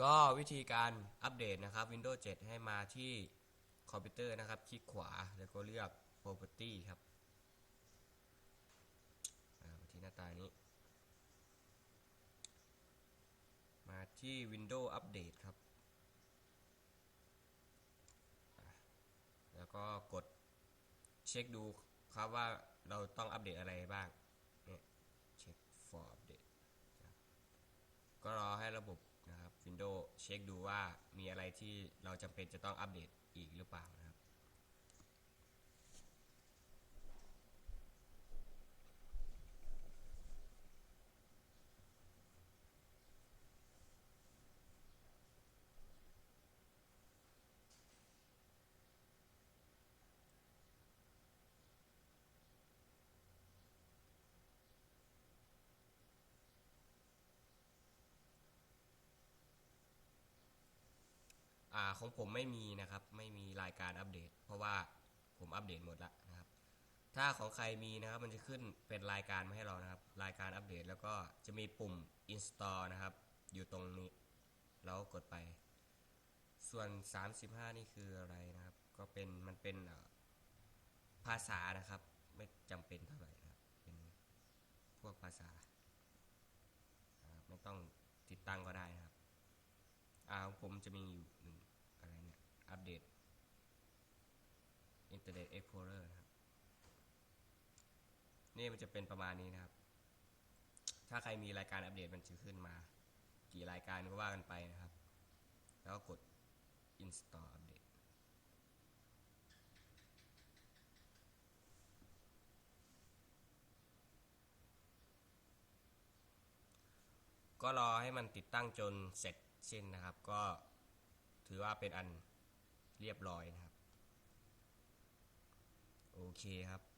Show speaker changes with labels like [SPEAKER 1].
[SPEAKER 1] ก็วิธีการอัปเดตนะครับ Windows 7 ให้มาที่คอมพิวเตอร์นะครับ คลิกขวาแล้วก็เลือก Property ครับมาที่หน้าตานี้ มาที่ Windows Update ครับ แล้วก็กดเช็คดูครับว่าเราต้องอัปเดตอะไรบ้าง เนี่ย เช็ค for update ก็รอให้ระบบ Windows เช็คดูว่ามีอะไรที่เราจำเป็นจะต้องอัปเดตอีกหรือเปล่านะครับ อ่าของผมไม่มีนะครับ ไม่มีรายการอัปเดต เพราะว่าผมอัปเดตหมดแล้วนะครับ ถ้าของใครมีนะครับ มันจะขึ้นเป็นรายการมาให้เรานะครับ รายการอัปเดต แล้วก็จะมีปุ่ม install นะครับ อยู่ตรงนี้ เราก็กดไป ส่วน 35 นี่คืออะไรนะครับ ก็เป็นมันเป็นภาษานะครับ ไม่จำเป็นเท่าไหร่นะครับ เป็นพวกภาษาไม่ต้องติดตั้งก็ได้นะครับอ่าผมจะมีอยู่หนึ่งอะไรเนี่ย อัปเดต Internet Explorer นะครับ นี่มันจะเป็นประมาณนี้นะครับ ถ้าใครมีรายการอัปเดตมันจะขึ้นมา กี่รายการก็ว่ากันไปนะครับ แล้วก็กด install update ก็รอให้มันติดตั้งจนเสร็จสิ้นนะครับ ก็ถือว่าเป็นอันเรียบร้อยนะครับ เคครับ